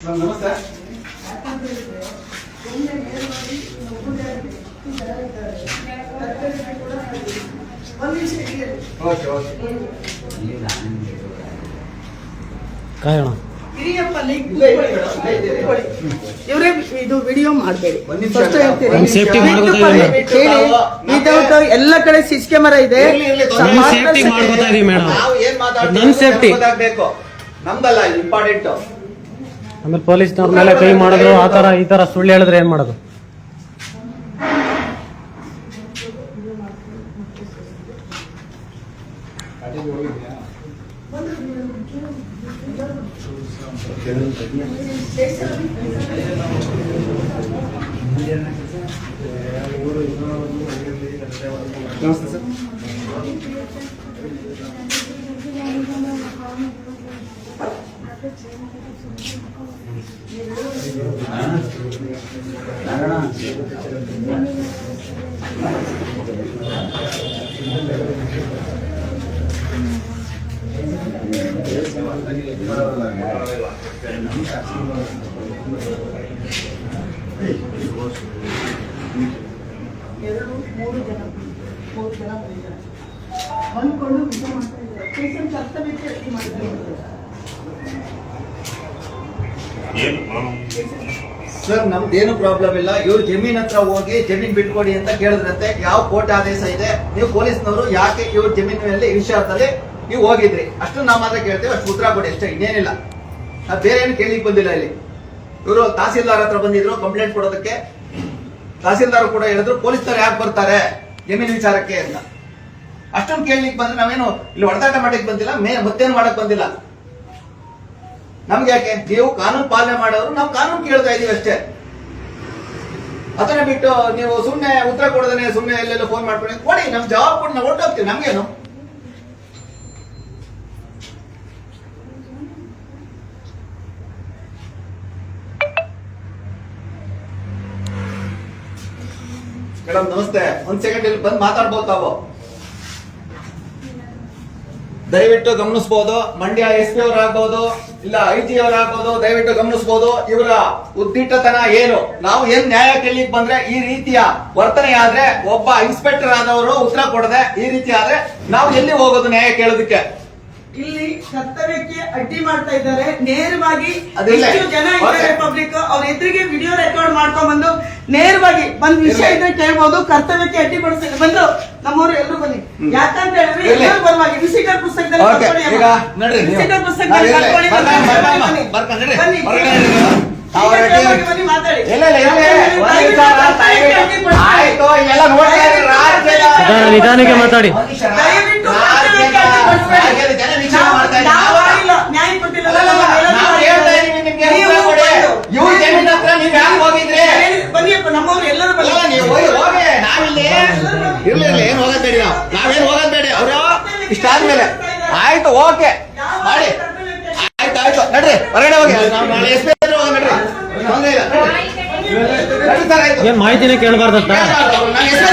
ನಮಸ್ತೆ. Okay okay. ಕಾಯೋಣ ಇವರೇ ಇದು ವಿಡಿಯೋ ಮಾಡಬೇಡಿ. ಎಲ್ಲ ಕಡೆ ಸಿಸಿ ಕ್ಯಾಮರಾ ಇದೆ. ಸೇಫ್ಟಿ ಮಾಡ್ಕೊತಾ ಇದೀವಿ ಮೇಡಮ್. ನಮ್. ನಮ್ದಲ್ಲ ಇಂಪಾರ್ಟೆಂಟ್ ಆಮೇಲೆ ಪೊಲೀಸ್ನವ್ರ ಮೇಲೆ ಕೈ ಮಾಡಿದ್ರು, ಆ ತರ ಈ ತರ ಸುಳ್ಳು ಹೇಳಿದ್ರೆ ಏನ್ ಮಾಡೋದು? ನಮಸ್ತೆ ಸರ್. ಎರಡು, ಮೂರು ಜನ ಮೂರು ಜನ ಬಂದಿದ್ದಾರೆ. ಬಂದ್ಕೊಂಡು ವಿಡಿಯೋ ಮಾಡ್ತಾ ಇದ್ದಾರೆ ಪೇಷಂಟ್ ಕರ್ತವ್ಯಕ್ಕೆ ಅಡ್ಡಿ ಮಾಡ್ತಾ ಇದ್ದಾರೆ. ಸರ್, ನಮ್ದೇನು ಪ್ರಾಬ್ಲಮ್ ಇಲ್ಲ. ಇವ್ರು ಜಮೀನ್ ಹತ್ರ ಹೋಗಿ ಜಮೀನ್ ಬಿಟ್ಕೊಡಿ ಅಂತ ಕೇಳಿದ್ರಂತೆ. ಯಾವ ಕೋರ್ಟ್ ಆದೇಶ ಇದೆ? ನೀವು ಪೊಲೀಸ್ನವರು ಯಾಕೆ ಇವ್ರ ಜಮೀನ್ ಮೇಲೆ ವಿಷಯದಲ್ಲಿ ನೀವು ಹೋಗಿದ್ರಿ? ಅಷ್ಟು ನಾವು ಮಾತ್ರ ಕೇಳ್ತೇವೆ, ಅಷ್ಟು ಉತ್ತರ ಕೊಡಿ, ಅಷ್ಟೇ, ಇನ್ನೇನಿಲ್ಲ. ಬೇರೆ ಏನು ಕೇಳಿಕ್ ಬಂದಿಲ್ಲ ಇಲ್ಲಿ. ಇವರು ತಹಸೀಲ್ದಾರ್ ಹತ್ರ ಬಂದಿದ್ರು ಕಂಪ್ಲೇಂಟ್ ಕೊಡೋದಕ್ಕೆ. ತಹಸೀಲ್ದಾರ್ ಕೂಡ ಹೇಳಿದ್ರು, ಪೊಲೀಸ್ನವ್ರು ಯಾಕೆ ಬರ್ತಾರೆ ಜಮೀನ್ ವಿಚಾರಕ್ಕೆ? ಅಂತ. ಅಷ್ಟೊಂದು ಕೇಳಲಿಕ್ಕೆ ಬಂದ್ರೆ ನಾವೇನು ಇಲ್ಲಿ ಹೊಡೆದಾಟ ಮಾಡಕ್ ಬಂದಿಲ್ಲ, ಮೇ ಮತ್ತೇನು ಮಾಡಕ್ ಬಂದಿಲ್ಲ. ನಮ್ಗೆ ಯಾಕೆ ನೀವು ಕಾನೂನು ಪಾಲನೆ ಮಾಡೋರು, ನಾವು ಕಾನೂನು ಕೇಳ್ತಾ ಇದೀವಿ ಅಷ್ಟೇ. ಅದನ್ನ ಬಿಟ್ಟು ನೀವು ಸುಮ್ಮನೆ ಉತ್ತರ ಕೊಡದೇ ಸುಮ್ಮನೆ ಎಲ್ಲೆಲ್ಲ ಫೋನ್ ಮಾಡ್ಕೊಂಡು ಕೊಡಿ ನಮ್ ಜವಾಬ್ ಕೊಡಿ, ನಾವು ಹೊರಟೋಗ್ತೀವಿ ನಮ್ಗೇನು? ಮೇಡಮ್, ನಮಸ್ತೆ. ಒಂದ್ ಸೆಕೆಂಡ್ ಇಲ್ಲಿ ಬಂದು ಮಾತಾಡ್ಬೋದು ತಾವು. ದಯವಿಟ್ಟು ಗಮನಿಸಬಹುದು ಮಂಡ್ಯ ಎಸ್ ಪಿ ಅವರಾಗಬಹುದು ಇಲ್ಲ ಐ ಜಿ ಅವರಾಗಬಹುದು ದಯವಿಟ್ಟು ಗಮನಿಸಬಹುದು ಇವರ ಉದ್ದಿಟ್ಟತನ ಏನು? ನಾವು ಏನ್ ನ್ಯಾಯ ಕೇಳಲಿಕ್ಕೆ ಬಂದ್ರೆ ಈ ರೀತಿಯ ವರ್ತನೆ ಆದ್ರೆ ಒಬ್ಬ ಇನ್ಸ್ಪೆಕ್ಟರ್ ಆದವರು ಉತ್ತರ ಕೊಡದೆ ಈ ರೀತಿ ಆದ್ರೆ ನಾವು ಎಲ್ಲಿ ಹೋಗೋದು ನ್ಯಾಯ ಕೇಳೋದಕ್ಕೆ? ಇಲ್ಲಿ ಕರ್ತವ್ಯಕ್ಕೆ ಅಡ್ಡಿ ಮಾಡ್ತಾ ಇದ್ದಾರೆ. ನೇರವಾಗಿ. ಎಷ್ಟು ಜನ ಇದ್ದಾರೆ ಪಬ್ಲಿಕ್ ಅವ್ರ ಎದುರಿಗೆ ವಿಡಿಯೋ ರೆಕಾರ್ಡ್ ಮಾಡ್ಕೊಂಡ್ ಬಂದು ನೇರವಾಗಿ ಒಂದ್ ವಿಷಯ. ಇದ್ರೆ ಕೇಳ್ಬೋದು ಕರ್ತವ್ಯಕ್ಕೆ ಅಡ್ಡಿ ಪಡಿಸ್ತಾರೆ ಬಂದು ನಮ್ಮವರು ಎಲ್ಲರೂ ಬನ್ನಿ ಯಾಕಂತ ಹೇಳಿದ್ರೆ ಎಲ್ಲರೂ ಬರುವಾಗಿ ವಿಸಿಟರ್ ಪುಸ್ತಕದಲ್ಲಿ Okay, ಬರ್ಕೊಳ್ಳಿ ಅಮ್ಮ. ಈಗ ನಡ್ರಿ ನೀವು. ವಿಸಿಟರ್ ಪುಸ್ತಕದಲ್ಲಿ ನಾವ್ ಇರ್ಲಿ. ಬರ್ಕೊಳ್ಳಿ, ಬರ್ಕ- ಬನ್ನಿ, ಬರ್ಕ- ಬನ್ನಿ. ಬರ್ಕ- ನಡ್ರಿ. ಬನ್ನಿ. ಹೊರಗಡೆ ನಡ್ರಿ ನೀವು. ಅವ್ರ ಸೀಕ್ರೆಟ್ ಅಡ್ಡಿ- ಬನ್ನಿ, ಮಾತಾಡಿ ಇಲ್ಲ ಇಲ್ಲ ಒಂದ್ ಆಯ್ತು ನೋಡ್ತಾ ರಾಜ್ಯದ ನಿಧಾನಕ್ಕೆ ಮಾತಾಡಿ. ದಯವಿಟ್ಟು ರಾಜ್ಯದ ರಾಜ್ಯದ ಜನ ವಿಚಾರ ಮಾಡ್ತಾ ಇದ್ದಾರೆ. ನಾವು ಆಗಿಲ್ಲ, ನ್ಯಾಯ ಕೊಟ್ಟಿಲ್ಲ ಅಲ್ಲ, ಅಲ್ಲ, ಅಲ್ಲ, ನಾವು ಹೇಳ್ತಾ ಇದೀವಿ ನಿಮ್ಗೆ ನೀವು ಉತ್ತರ ಕೊಡಿ. ಬಂದು. ಇವ್ರ ಜಮೀನ್ ಹತ್ರ ನೀವ್ ಯಾಕೆ ಹೋಗಿದ್ರಿ ಬನ್ನಿಯಪ್ಪ ನಮ್ಮವ್ರು ಎಲ್ಲರೂ ಬನ್ನಿ ಅಲ್ಲ, ನೀವು ಹೋಗಿ ಹೋಗಿ ನಾವಿಲ್ಲಿ ಇರ್ಲಿ ಇರ್ಲಿ ಏನ್ ಹೋಗೋದ್ ಬೇಡಿ ನಾವು. ನಾವೇನ್ ಹೋಗೋದ್ ಬೇಡಿ. ಅವ್ರ ಇಷ್ಟ ಆದ್ಮೇಲೆ. ಆಯ್ತು ಓಕೆ. ಮಾಡಿ. ಆಯ್ತು ಆಯ್ತು. ನಡ್ರಿ ಹೊರಗಡೆ ಹೋಗಿ. ನಾವು ನಾಳೆ ಎಸ್ ಪಿ ಹತ್ರ ಹೋಗೋಣ ನಡ್ರಿ. ತೊಂದ್ರೆ ಇಲ್ಲ ನಡ್ರಿ. ನಡ್ರಿ ಸರ್ ಆಯ್ತು. ಏನ್ ಮಾಹಿತಿನೇ ಕೇಳಬಾರ್ದಂತ ನಾನು ಎಸ್ ಪಿ.